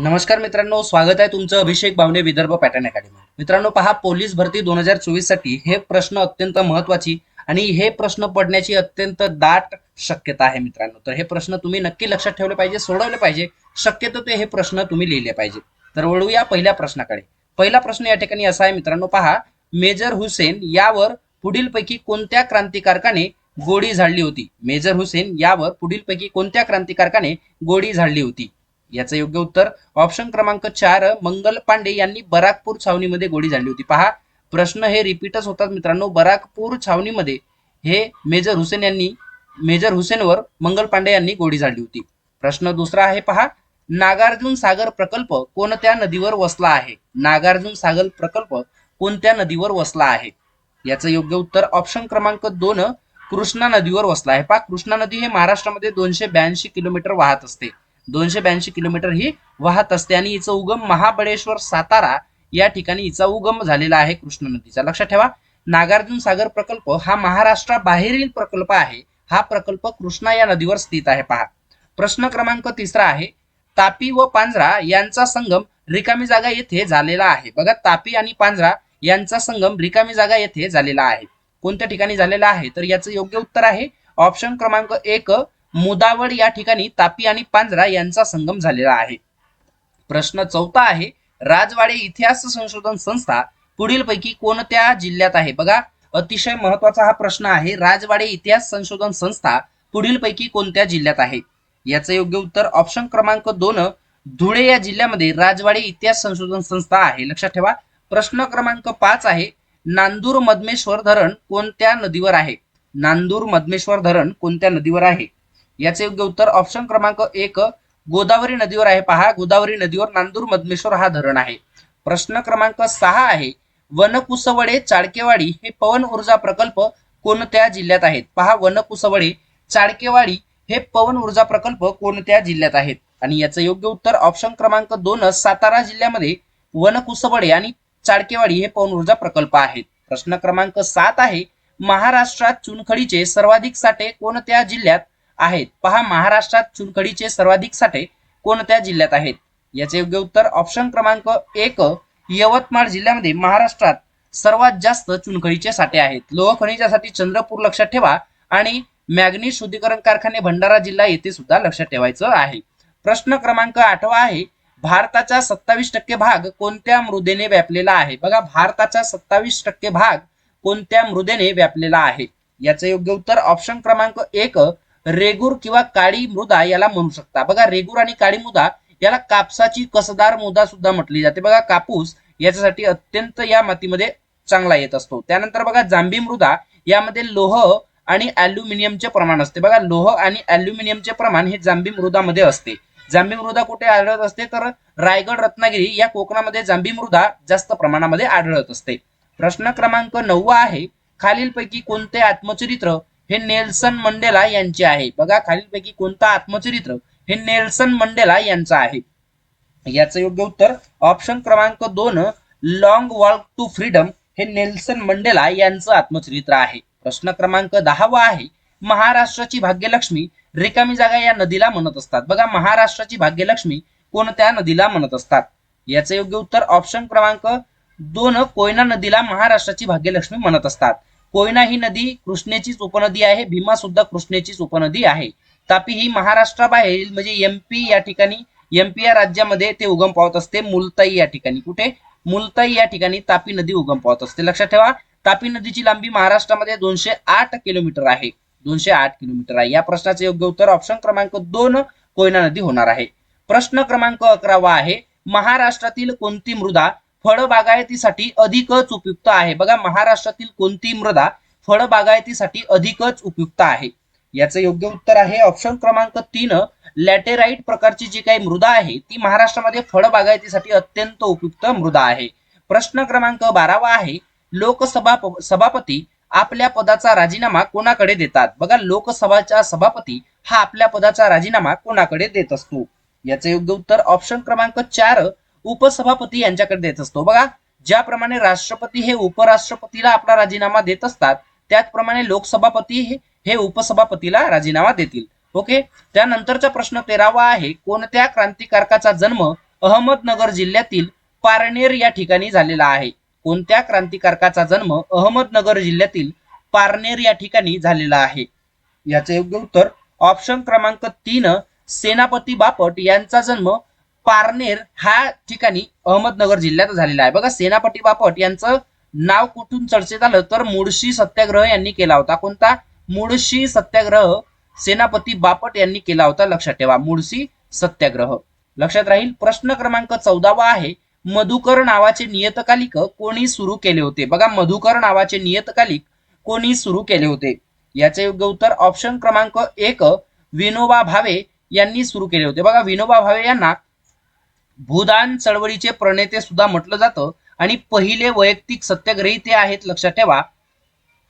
नमस्कार मित्रांनो स्वागत आहे तुमचं अभिषेक भावने विदर्भ पॅटर्न अकॅडमी मित्रांनो पहा पोलीस भरती दोन हजार चोवीससाठी हे प्रश्न अत्यंत महत्वाची आणि हे प्रश्न पडण्याची अत्यंत दाट शक्यता आहे मित्रांनो. तर हे प्रश्न तुम्ही नक्की लक्षात ठेवले पाहिजे सोडवले पाहिजे. शक्यतो ते हे प्रश्न तुम्ही लिहिले पाहिजे. तर वळूया पहिल्या प्रश्नाकडे. पहिला प्रश्न या ठिकाणी असा आहे मित्रांनो पहा मेजर हुसेन यावर पुढीलपैकी कोणत्या क्रांतिकारकाने गोडी झाडली होती? मेजर हुसेन यावर पुढीलपैकी कोणत्या क्रांतिकारकाने गोडी झाडली होती? याचं योग्य उत्तर ऑप्शन क्रमांक चार मंगल पांडे यांनी बराकपूर छावणीमध्ये गोळी झाडली होती. पहा प्रश्न हे रिपीटच होतात मित्रांनो. बराकपूर छावणीमध्ये हे मेजर हुसेन यांनी मेजर हुसेनवर मंगल पांडे यांनी गोळी झाडली होती. प्रश्न दुसरा आहे पहा नागार्जुन सागर प्रकल्प कोणत्या नदीवर वसला आहे? नागार्जुन सागर प्रकल्प कोणत्या नदीवर वसला आहे? याचं योग्य उत्तर ऑप्शन क्रमांक दोन कृष्णा नदीवर वसला आहे. पहा कृष्णा नदी हे महाराष्ट्रामध्ये दोनशे ब्याऐंशी किलोमीटर वाहत असते. दोनशे ब्याऐंशी किलोमीटर ही वाहत असते आणि हिचा उगम महाबळेश्वर सातारा या ठिकाणी हिचा उगम झालेला आहे कृष्णा नदीचा. लक्षात ठेवा नागार्जुन सागर प्रकल्प हा महाराष्ट्राबाहेरील प्रकल्प आहे. हा प्रकल्प कृष्णा या नदीवर स्थित आहे. पहा प्रश्न क्रमांक तिसरा आहे. तापी व पांजरा यांचा संगम रिकामी जागा येथे झालेला आहे. बघा तापी आणि पांजरा यांचा संगम रिकामी जागा येथे झालेला आहे. कोणत्या ठिकाणी झालेला आहे? तर याचं योग्य उत्तर आहे. ऑप्शन क्रमांक एक मुदावड या ठिकाणी तापी आणि पांजरा यांचा संगम झालेला आहे. प्रश्न चौथा आहे राजवाडे इतिहास संशोधन संस्था पुढीलपैकी कोणत्या जिल्ह्यात आहे? बघा अतिशय महत्त्वाचा हा प्रश्न आहे राजवाडे इतिहास संशोधन संस्था पुढीलपैकी कोणत्या जिल्ह्यात आहे? याचं योग्य उत्तर ऑप्शन क्रमांक दोन धुळे या जिल्ह्यामध्ये राजवाडे इतिहास संशोधन संस्था आहे. लक्षात ठेवा प्रश्न क्रमांक पाच आहे नांदूर मधमेश्वर धरण कोणत्या नदीवर आहे? नांदूर मधमेश्वर धरण कोणत्या नदीवर आहे? याचे योग्य उत्तर ऑप्शन क्रमांक एक गोदावरी नदीवर आहे. पहा गोदावरी नदीवर नांदूर मधमेश्वर हा धरण आहे. प्रश्न क्रमांक सहा आहे. वनकुसवडे चाळकेवाडी हे पवन ऊर्जा प्रकल्प कोणत्या जिल्ह्यात आहेत? पहा वनकुसवडे चाळकेवाडी हे पवन ऊर्जा प्रकल्प कोणत्या जिल्ह्यात आहेत? आणि याचं योग्य उत्तर ऑप्शन क्रमांक दोन सातारा जिल्ह्यामध्ये वनकुसवडे आणि चाळकेवाडी हे पवन ऊर्जा प्रकल्प आहेत. प्रश्न क्रमांक सात आहे. महाराष्ट्रात चुनखडीचे सर्वाधिक साठे कोणत्या जिल्ह्यात आहेत. पहा महाराष्ट्रात चुनखडीचे सर्वाधिक साठे कोणत्या जिल्ह्यात आहेत? याचे योग्य उत्तर ऑप्शन क्रमांक एक यवतमाळ जिल्ह्यामध्ये महाराष्ट्रात सर्वात जास्त चुनखडीचे साठे आहेत. लोह खनिजासाठी चंद्रपूर लक्षात ठेवा आणि मॅग्नीज शुद्धीकरण कारखाने भंडारा जिल्हा येथे सुद्धा लक्षात ठेवायचं आहे. प्रश्न क्रमांक आठवा आहे भारताचा सत्तावीस टक्के भाग कोणत्या मृदेने व्यापलेला आहे? बघा भारताचा सत्तावीस टक्के भाग कोणत्या मृदेने व्यापलेला आहे? याचं योग्य उत्तर ऑप्शन क्रमांक एक रेगूर किंवा काळी मृदा याला म्हणू शकता. बघा रेगूर आणि काळी मृदा याला कापसाची कसदार मृदा सुद्धा म्हटली जाते. बघा कापूस याच्यासाठी अत्यंत या मातीमध्ये चांगला येत असतो. त्यानंतर बघा जांभी मृदा यामध्ये लोह आणि अल्युमिनियमचे प्रमाण असते. बघा लोह आणि अल्युमिनियमचे प्रमाण हे जांभी मृदामध्ये असते. जांभी मृदा कुठे आढळत असते? तर रायगड रत्नागिरी या कोकणामध्ये जांभी मृदा जास्त प्रमाणामध्ये आढळत असते. प्रश्न क्रमांक नववा आहे खालीलपैकी कोणते आत्मचरित्र हे नेल्सन मंडेला यांचे आहे. बघा खालीलपैकी कोणतं आत्मचरित्र हे नेल्सन मंडेला यांचं आहे. याचं योग्य उत्तर ऑप्शन क्रमांक दोन लॉंग वॉक टू फ्रीडम हे नेल्सन मंडेला यांचं आत्मचरित्र आहे. प्रश्न क्रमांक दहावा आहे. महाराष्ट्राची भाग्यलक्ष्मी रिकामी जागा या नदीला म्हणत असतात. बघा महाराष्ट्राची भाग्यलक्ष्मी कोणत्या नदीला म्हणत असतात? याचं योग्य उत्तर ऑप्शन क्रमांक दोन कोयना नदीला महाराष्ट्राची भाग्यलक्ष्मी म्हणत असतात. कोयना ही नदी कृष्णेचीच उपनदी आहे भीमा सुद्धा कृष्णेचीच उपनदी आहे. तापी ही महाराष्ट्राबाहेरील म्हणजे एमपी या ठिकाणी एमपी या राज्यामध्ये ते उगम पावत असते मुलताई या ठिकाणी. कुठे? मुलताई या ठिकाणी तापी नदी उगम पावत असते. लक्षात ठेवा तापी नदीची लांबी महाराष्ट्रामध्ये दोनशे आठ किलोमीटर आहे. दोनशे आठ किलोमीटर आहे. या प्रश्नाचे योग्य उत्तर ऑप्शन क्रमांक दोन कोयना नदी होणार आहे. प्रश्न क्रमांक अकरावा आहे महाराष्ट्रातील कोणती मृदा फळबागायतीसाठी अधिकच उपयुक्त आहे. बघा महाराष्ट्रातील कोणती मृदा फळबागायतीसाठी अधिकच उपयुक्त आहे? याचं योग्य उत्तर आहे ऑप्शन क्रमांक तीन लॅटेराईट प्रकारची जी काही मृदा आहे ती महाराष्ट्रामध्ये फळबागायतीसाठी अत्यंत उपयुक्त मृदा आहे. प्रश्न क्रमांक बारावा आहे लोकसभा सभापती आपल्या पदाचा राजीनामा कोणाकडे देतात? बघा लोकसभाच्या सभापती हा आपल्या पदाचा राजीनामा कोणाकडे देत असतो? याचं योग्य उत्तर ऑप्शन क्रमांक चार उपसभापती यांच्याकडे देत असतो. बघा ज्याप्रमाणे राष्ट्रपती हे उपराष्ट्रपतीला आपला राजीनामा देत असतात त्याचप्रमाणे लोकसभापती हे उपसभापतीला राजीनामा देतील. ओके? त्यानंतरचा प्रश्न तेरावा आहे कोणत्या क्रांतिकारकाचा जन्म अहमदनगर जिल्ह्यातील पारनेर या ठिकाणी झालेला आहे? कोणत्या क्रांतिकारकाचा जन्म अहमदनगर जिल्ह्यातील पारनेर या ठिकाणी झालेला आहे? याचे योग्य उत्तर ऑप्शन क्रमांक तीन सेनापती बापट यांचा जन्म पारनेर ह्या ठिकाणी अहमदनगर जिल्ह्यात झालेला आहे. बघा सेनापती बापट यांचं नाव कुठून चर्चेत आलं? तर मुळशी सत्याग्रह यांनी केला होता. कोणता? मुळशी सत्याग्रह सेनापती बापट यांनी केला होता. लक्षात ठेवा मुळशी सत्याग्रह. लक्षात राहील प्रश्न क्रमांक चौदावा आहे. मधुकर नावाचे नियतकालिक कोणी सुरू केले होते? बघा मधुकर नावाचे नियतकालिक कोणी सुरू केले होते? याचे योग्य उत्तर ऑप्शन क्रमांक एक विनोबा भावे यांनी सुरू केले होते. बघा विनोबा भावे यांना भूदान चळवळीचे प्रणेते सुद्धा म्हटलं जातं. आणि पहिले वैयक्तिक सत्याग्रही ते आहेत लक्षात ठेवा.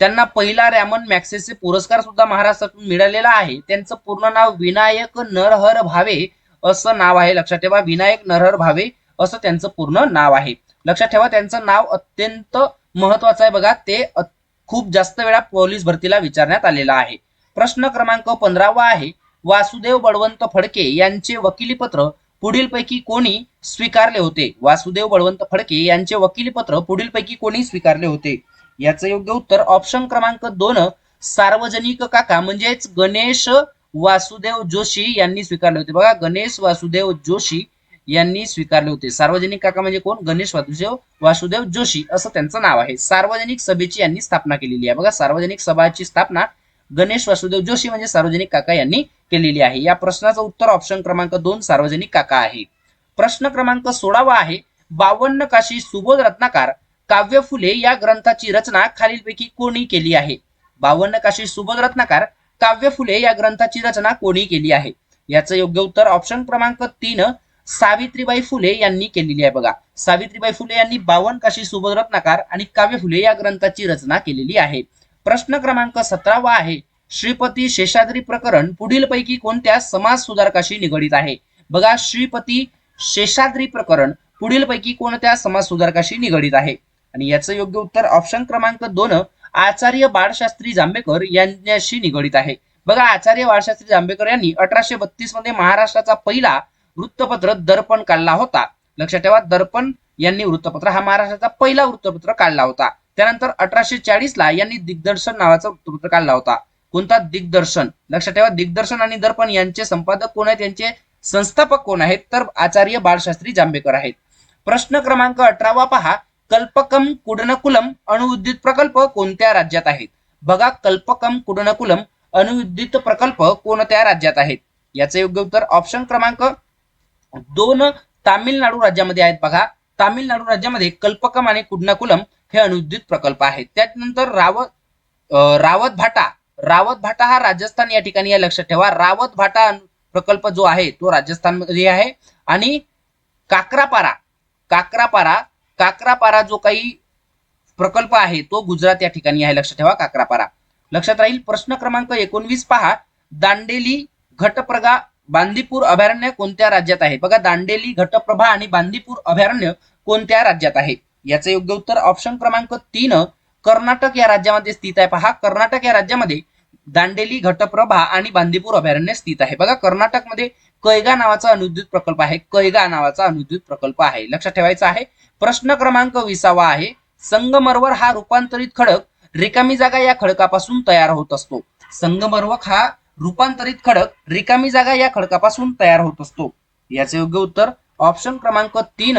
त्यांना पहिला रॅमन मॅक्सेसे पुरस्कार सुद्धा महाराष्ट्रातून मिळालेला आहे. त्यांचं पूर्ण नाव विनायक नरहर भावे असं नाव आहे. लक्षात ठेवा विनायक नरहर भावे असं त्यांचं पूर्ण नाव आहे. लक्षात ठेवा त्यांचं नाव अत्यंत महत्वाचं आहे. बघा ते खूप जास्त वेळा पोलीस भरतीला विचारण्यात आलेला आहे. प्रश्न क्रमांक पंधरावा आहे. वासुदेव बळवंत फडके यांचे वकिलीपत्र पुढीलपैकी कोणी स्वीकारले होते? वासुदेव बळवंत फडके यांचे वकिलीपत्र पुढीलपैकी कोणी स्वीकारले होते? याचं योग्य उत्तर ऑप्शन क्रमांक दोन सार्वजनिक काका म्हणजेच गणेश वासुदेव जोशी यांनी स्वीकारले होते. बघा गणेश वासुदेव जोशी यांनी स्वीकारले होते. सार्वजनिक काका म्हणजे कोण? गणेश वासुदेव वासुदेव जोशी असं त्यांचं नाव आहे. सार्वजनिक सभेची यांनी स्थापना केलेली आहे. बघा सार्वजनिक सभाची स्थापना गणेश वासुदेव जोशी म्हणजे सार्वजनिक काका यांनी केलेली आहे. या प्रश्नाचं उत्तर ऑप्शन क्रमांक दोन सार्वजनिक काका आहे. प्रश्न क्रमांक सोळावा आहे. बावन्न काशी सुबोध रत्नाकार काव्य फुले या ग्रंथाची रचना खालीलपैकी कोणी केली आहे? बावन्न काशी सुबोध रत्नाकार काव्य फुले या ग्रंथाची रचना कोणी केली आहे? याचं योग्य उत्तर ऑप्शन क्रमांक तीन सावित्रीबाई फुले यांनी केलेली आहे बघा. सावित्रीबाई फुले यांनी बावन काशी सुबोध रत्नाकार आणि काव्य फुले या ग्रंथाची रचना केलेली आहे. प्रश्न क्रमांक सतरावा आहे. श्रीपती शेषाद्री प्रकरण पुढीलपैकी कोणत्या समाज सुधारकाशी निगडीत आहे? बघा श्रीपती शेषाद्री प्रकरण पुढीलपैकी कोणत्या समाज सुधारकाशी निगडीत आहे? आणि याचं योग्य उत्तर ऑप्शन क्रमांक दोन आचार्य बाळशास्त्री जांभेकर यांच्याशी निगडीत आहे. बघा आचार्य बाळशास्त्री जांभेकर यांनी अठराशे बत्तीसमध्ये महाराष्ट्राचा पहिला वृत्तपत्र दर्पण काढला होता. लक्षात ठेवा दर्पण यांनी वृत्तपत्र हा महाराष्ट्राचा पहिला वृत्तपत्र काढला होता. त्यानंतर अठराशे चाळीस ला यांनी दिग्दर्शन नावाचा वृत्तपत्र लावता होता. कोणता दिग्दर्शन? लक्षात ठेवा दिग्दर्शन आणि दर्पण यांचे संपादक कोण आहेत? यांचे संस्थापक कोण आहेत? तर आचार्य बाळशास्त्री जांभेकर आहेत. प्रश्न क्रमांक अठरावा पहा. कल्पकम कुडनकुलम अणुविद्युत प्रकल्प कोणत्या राज्यात आहेत? बघा कल्पकम कुडनकुलम अणुविद्युत प्रकल्प कोणत्या राज्यात आहेत? याचे योग्य उत्तर ऑप्शन क्रमांक दोन तामिळनाडू राज्यामध्ये आहेत बघा. तामिळनाडू राज्यामध्ये कल्पकम आणि कुडनाकुलम हे अणुविद्युत प्रकल्प आहेत. त्यानंतर रावत रावत भाटा. रावत भाटा हा राजस्थान या ठिकाणी आहे लक्षात ठेवा. रावत भाटा प्रकल्प जो आहे तो राजस्थानमध्ये आहे. आणि काकरापारा काकरापारा काकरापारा जो काही प्रकल्प आहे तो गुजरात या ठिकाणी आहे लक्षात ठेवा काकरापारा. लक्षात राहील प्रश्न क्रमांक एकोणवीस पहा. दांडेली घटप्रगा बांदीपूर अभयारण्य कोणत्या राज्यात आहे? बघा दांडेली घटप्रभा आणि बांदीपूर अभयारण्य कोणत्या राज्यात आहे? याचं योग्य उत्तर ऑप्शन क्रमांक तीन कर्नाटक या राज्यामध्ये स्थित आहे. पहा कर्नाटक या राज्यामध्ये दांडेली घटप्रभा आणि बांदीपूर अभयारण्य स्थित आहे. बघा कर्नाटकमध्ये कैगा नावाचा अनुद्युत प्रकल्प आहे. कैगा नावाचा अनुद्युत प्रकल्प आहे. लक्षात ठेवायचा आहे प्रश्न क्रमांक विसावा आहे. संगमरवर हा रूपांतरित खडक रिकामी जागा या खडकापासून तयार होत असतो. संगमरवक हा रूपांतरित खडक रिकामी जागा या खडकापासून तयार होत असतो. याचे योग्य उत्तर ऑप्शन क्रमांक तीन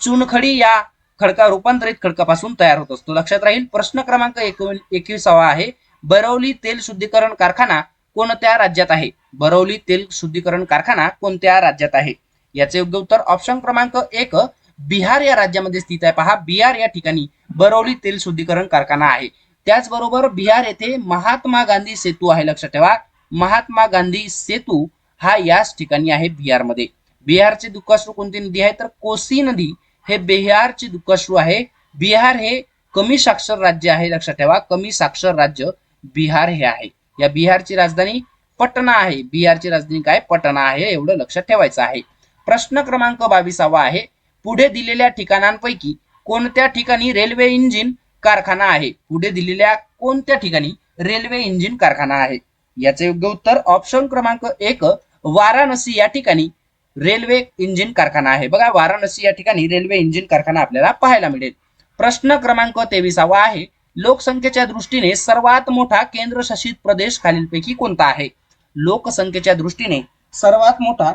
चुनखडी या खडका रूपांतरित खडकापासून तयार होत असतो. लक्षात राहील प्रश्न क्रमांक एकविसावा आहे बरवली तेल शुद्धीकरण कारखाना कोणत्या राज्यात आहे? बरवली तेल शुद्धीकरण कारखाना कोणत्या राज्यात आहे? याचे योग्य उत्तर ऑप्शन क्रमांक एक बिहार या राज्यामध्ये स्थित आहे. पहा बिहार या ठिकाणी बरवली तेल शुद्धीकरण कारखाना आहे. त्याचबरोबर बिहार येथे महात्मा गांधी सेतू आहे. लक्षात ठेवा महात्मा गांधी सेतू हा याच ठिकाणी आहे बिहारमध्ये. बिहारचे दुःखाश्रू कोणती नदी आहे? तर कोसी नदी. हे बिहारचे दुःखश्रू आहे. बिहार हे कमी साक्षर राज्य आहे लक्षात ठेवा. कमी साक्षर राज्य बिहार हे आहे. या बिहारची राजधानी पटना आहे. बिहारची राजधानी काय? पटना आहे एवढं लक्षात ठेवायचं आहे. प्रश्न क्रमांक बावीसावा आहे. पुढे दिलेल्या ठिकाणांपैकी कोणत्या ठिकाणी रेल्वे इंजिन कारखाना आहे? पुढे दिलेल्या कोणत्या ठिकाणी रेल्वे इंजिन कारखाना आहे? याचे योग्य उत्तर ऑप्शन क्रमांक एक वाराणसी. या ठिकाणी रेल्वे इंजिन कारखाना आहे. बघा वाराणसी या ठिकाणी रेल्वे इंजिन कारखाना आपल्याला पाहायला मिळेल. प्रश्न क्रमांक तेविसावा आहे. लोकसंख्येच्या दृष्टीने सर्वात मोठा केंद्रशासित प्रदेश खालीलपैकी कोणता आहे? लोकसंख्येच्या दृष्टीने सर्वात मोठा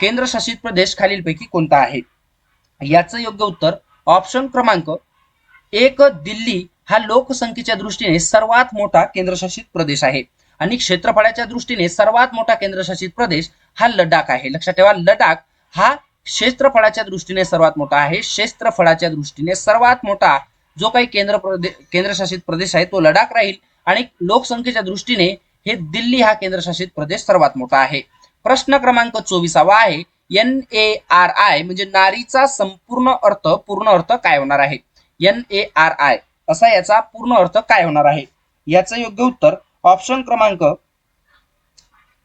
केंद्रशासित प्रदेश खालीलपैकी कोणता आहे? याचं योग्य उत्तर ऑप्शन क्रमांक एक दिल्ली हा लोकसंख्येच्या दृष्टीने सर्वात मोठा केंद्रशासित प्रदेश आहे. आणि क्षेत्रफळाच्या दृष्टीने सर्वात मोठा केंद्रशासित प्रदेश हा लडाख आहे. लक्षात ठेवा लडाख हा क्षेत्रफळाच्या दृष्टीने सर्वात मोठा आहे. क्षेत्रफळाच्या दृष्टीने सर्वात मोठा जो काही केंद्र केंद्रशासित प्रदेश आहे तो लडाख राहील. आणि लोकसंख्येच्या दृष्टीने हे दिल्ली हा केंद्रशासित प्रदेश सर्वात मोठा आहे. प्रश्न क्रमांक चोवीसावा आहे. एन ए आर आय म्हणजे नारीचा संपूर्ण अर्थ पूर्ण अर्थ काय होणार आहे? एन ए आर आय असा याचा पूर्ण अर्थ काय होणार आहे? याचं योग्य उत्तर ऑप्शन क्रमांक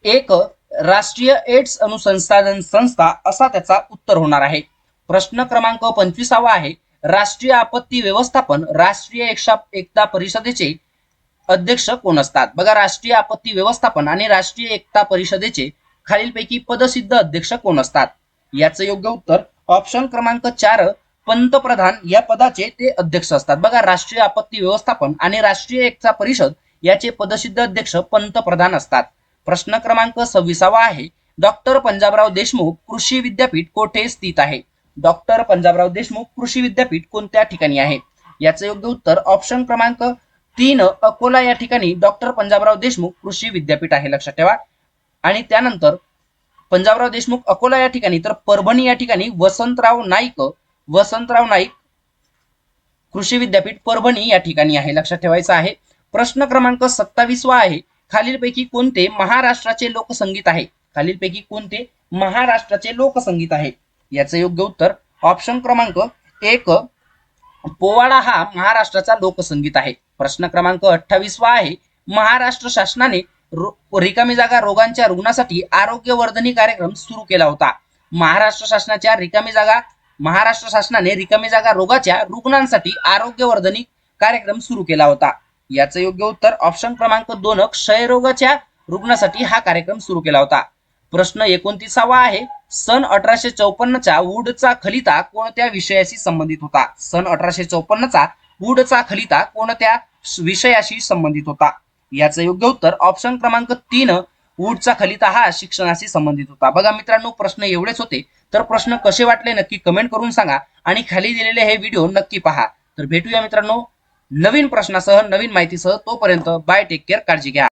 एक राष्ट्रीय एड्स अनुसंसाधन संस्था असा त्याचा उत्तर होणार आहे. प्रश्न क्रमांक पंचवीसावा आहे. राष्ट्रीय आपत्ती व्यवस्थापन राष्ट्रीय एकशा एकता परिषदेचे अध्यक्ष कोण असतात? बघा राष्ट्रीय आपत्ती व्यवस्थापन आणि राष्ट्रीय एकता परिषदेचे खालीलपैकी पदसिद्ध अध्यक्ष कोण असतात? याचं योग्य उत्तर ऑप्शन क्रमांक चार पंतप्रधान या पदाचे ते अध्यक्ष असतात. बघा राष्ट्रीय आपत्ती व्यवस्थापन आणि राष्ट्रीय एकता परिषद याचे पदसिद्ध अध्यक्ष पंतप्रधान असतात. प्रश्न क्रमांक सव्वीसावा आहे. डॉक्टर पंजाबराव देशमुख कृषी विद्यापीठ कोठे स्थित आहे? डॉक्टर पंजाबराव देशमुख कृषी विद्यापीठ कोणत्या ठिकाणी आहे? याचं योग्य उत्तर ऑप्शन क्रमांक तीन अकोला या ठिकाणी डॉक्टर पंजाबराव देशमुख कृषी विद्यापीठ आहे. लक्षात ठेवा. आणि त्यानंतर पंजाबराव देशमुख अकोला या ठिकाणी तर परभणी या ठिकाणी वसंतराव नाईक वसंतराव नाईक कृषी विद्यापीठ परभणी या ठिकाणी आहे. लक्षात ठेवायचं आहे. प्रश्न क्रमांक सत्तावीसवा आहे. खालीलपैकी कोणते महाराष्ट्राचे लोकसंगीत आहे? खालीलपैकी कोणते महाराष्ट्राचे लोकसंगीत आहे? याचं योग्य उत्तर ऑप्शन क्रमांक एक पोवाडा हा महाराष्ट्राचा लोकसंगीत आहे. प्रश्न क्रमांक अठ्ठावीसवा आहे महाराष्ट्र शासनाने रो- रिकामी जागा रोगांच्या रुग्णासाठी आरोग्यवर्धनी कार्यक्रम सुरू केला होता. महाराष्ट्र शासनाच्या रिकामी जागा महाराष्ट्र शासनाने रिकामी जागा रोगाच्या रुग्णांसाठी आरोग्यवर्धनी कार्यक्रम सुरू केला होता. याचं योग्य उत्तर ऑप्शन क्रमांक दोन क्षयरोगाच्या रुग्णासाठी हा कार्यक्रम सुरू केला होता. प्रश्न एकोणतीसावा आहे सन अठराशे चौपन्नचा वूडचा खलिता कोणत्या विषयाशी संबंधित होता? सन अठराशे चौपन्नचा वूडचा खलिता कोणत्या विषयाशी संबंधित होता? याचं योग्य उत्तर ऑप्शन क्रमांक तीन वूडचा खलिता हा शिक्षणाशी संबंधित होता. बघा मित्रांनो प्रश्न एवढेच होते. तर प्रश्न कसे वाटले नक्की कमेंट करून सांगा आणि खाली दिलेले हे व्हिडिओ नक्की पहा. तर भेटूया मित्रांनो नवीन प्रश्नासह नवीन माहितीसह तोपर्यंत बाय टेक केअर काळजी घ्या.